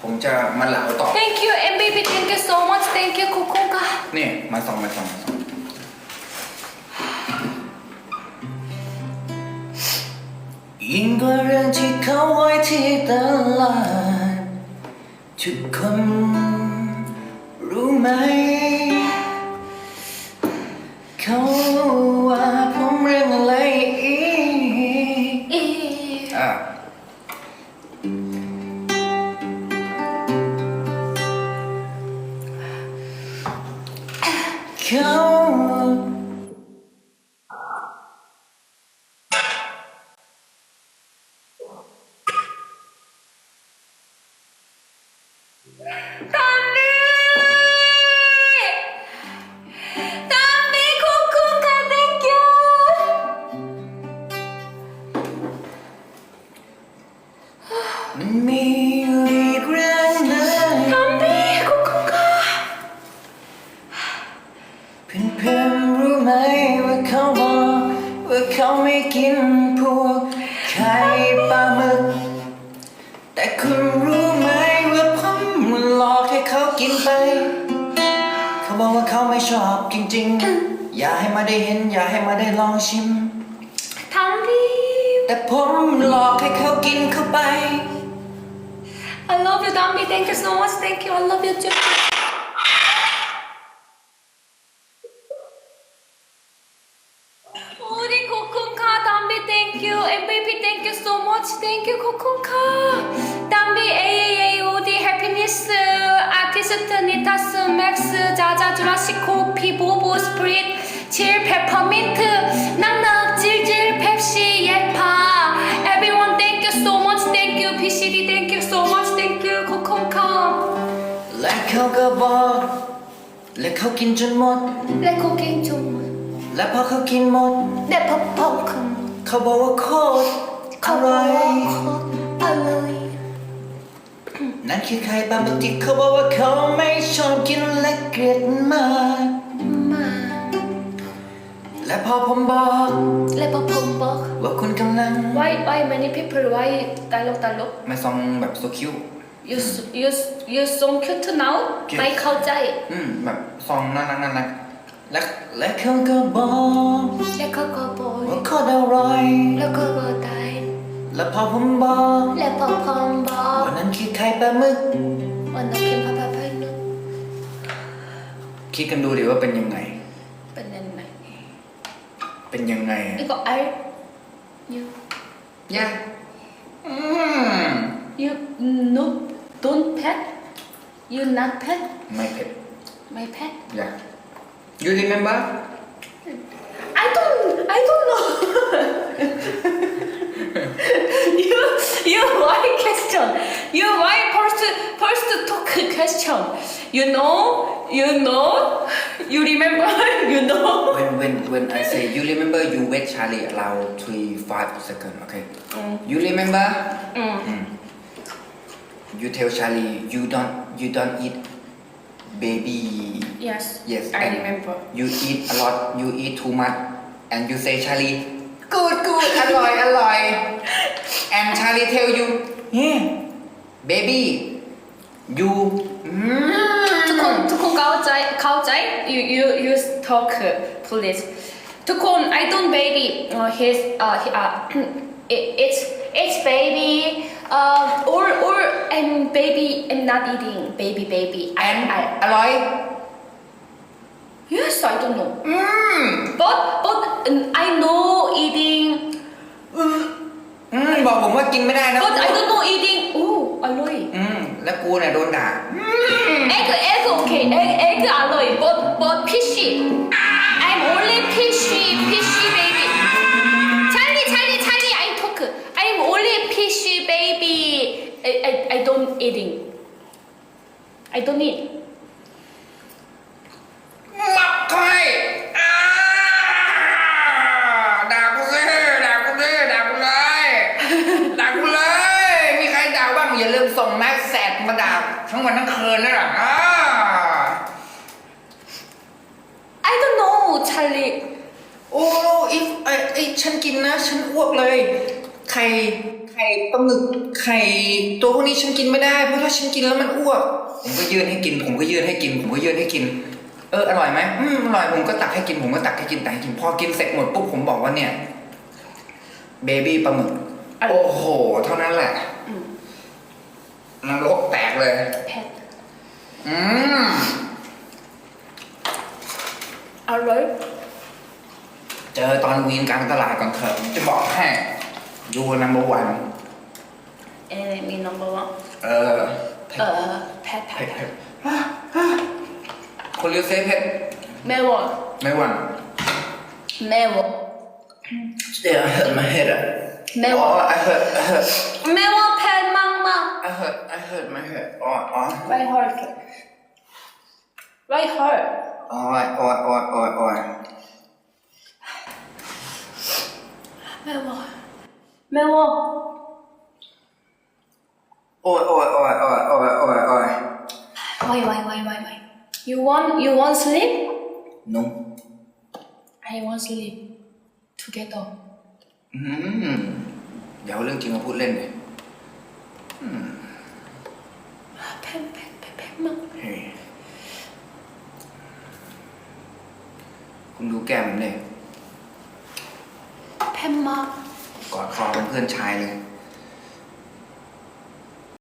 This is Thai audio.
ผมจะมาเหลาต่อ Thank you MVP Thank you so much Thank you คุกคุกค่ะนี่มาส่องมาส่องมาส่องยิ่งกว่าเรื่องที่เขาไว้ที่ตลาดทุกคนรู้ไหม เขาว่า ไม่กินพวกไข่ปลาหมึก แต่คุณรู้ไหมว่าผมหลอกให้เขากินไป เขาบอกว่าเขาไม่ชอบจริงๆ อย่าให้มาได้เห็น อย่าให้มาได้ลองชิมตอนนี้แต่ผมหลอกให้เขากินเข้าไป I love you Dami Thank you so much Thank you I love you too โอ้ ดิขอบคุณค่ะดัมบี้ thank you MVP thank you so much thank you ขอบคุณค่ะดัมบี้ AAAOD happiness artist nitas max 자자 주라시코 피보보 스프릿 칠 페퍼민트 낙낙 질질 펩시 예파 everyone thank you so much thank you PCD thank you so much thank you ขอบคุณค่ะ และเขาก็บอก และเขากินจนหมด และขอบคุณจุ๊ และพอเขากินหมดและพบพบคุณเขาบอกว่าโคตรอร่อยอร่อยนั่นคือไข่ปลาหมึกที่เขาบอกว่าเขาไม่ชอบกินและเกลียดมาก มากและพอผมบอก และพอผมบอก ว่าคุณกำลัง why why many people why ตลกตลก มาซองแบบโซคิว you s- you s- you so cute now Yes. ไม่เข้าใจ อืมแบบซองน่ารักน่ารัก และและเขาก็บอกและเขาก็บอกว่าโคตรอร่อยแล้วก็บอกตายและพอผมบอกและพอผมบอกว่านั่นคือไข่ปลาหมึกว่าน้องกินพะพะพะนุคิดกันดูดิว่าเป็นยังไง เป็นยังไงเป็นยังไงอะ นี่ก็ไอ you ยากอืม you no don't pet you not pet ไม่เผ็ด my pet ยาก you remember? I don't I don't know. You you why question? You why first first talk question? You know you know you remember you know. When when when I say you remember you wait Charlie around three five second okay? You remember? Mm. Mm. you tell Charlie you don't you don't eat baby yes yes I and remember you eat a lot you eat too much and you say Charlie good good อร่อยอร่อย and Charlie tell you yeah baby you ทุกคนทุกคนเข้าใจเข้าใจ you you you talk uh, please ทุกคน I don't baby uh, his uh, he- uh it, it's it's baby uh or or I'm baby I'm not eating baby baby I and I อร่อย yes I don't know อืม but but um, I know eating อืมบอกผมว่ากินไม่ได้นะ but I don't know eating oh อร่อย อืมแล้วกูเนี่ยโดนด่า egg egg okay egg egg อร่อย but but fishy I'm only fishy fishy baby I I, I don't eating I don't eat มักค่อยอ่าด่ากูซิด่ากูซิด่ากูเลยด่ากูเลย มีใครด่าบ้างอย่าลืมส่งแม็กแซดมาด่าทั้งวันทั้งคืนนะล่ะอ่า I don't know Charlie โอ้อีไอไอฉันกินนะ ฉันอ้วกเลย ใครใครข่ปลาหมึกไข่ตัวพวกนี้ฉันกินไม่ได้เพราะถ้าฉันกินแล้วมันอ้วก ผมก็ยื่นให้กิน ผมก็ยื่นให้กิน ผมก็ยื่นให้กิน เอออร่อยไหมอืมอร่อยผมก็ตักให้กินผมก็ตักให้กินตักให้กินพอกินเสร็จหมดปุ๊บผมบอกว่าเนี่ยเบบี้ปลาหมึกโอ้โห เท่านั้นแหละนรกแตกเลย펫อืมอร่อยเจอตอนวีนกลางตลาดก่อนเถอะผมจะบอกให้ ดูนัมเบอร์วันเอ้มี number one เออเออเผ็ดเผ็เผ็ดดเผ็ดคนเรียกเซฟเผ็ดแม่วอไม่หวันแม่วอ Yeah, I hurt my head. แม่วอ Oh, I hurt, I hurt, แม่วอเผ็ดมากมาก I hurt, I hurt my head. Oh, oh, right heart right heart oh, oh, oh, oh, oh. แม่วอแม่วอ Oh, oh, oh, oh, oh, oh, oh. why why why why why you want you want sleep No. I want sleep together อืมอย่าเอาเรื่องจริงมาพูดเล่นเลยเผ็ดเผ็ดเผ็ดเผ็ดมากเฮ้ยคุณดูแก้มผมเลยเผ็ดมาก กอดคอเป็นเพื่อนชายเลย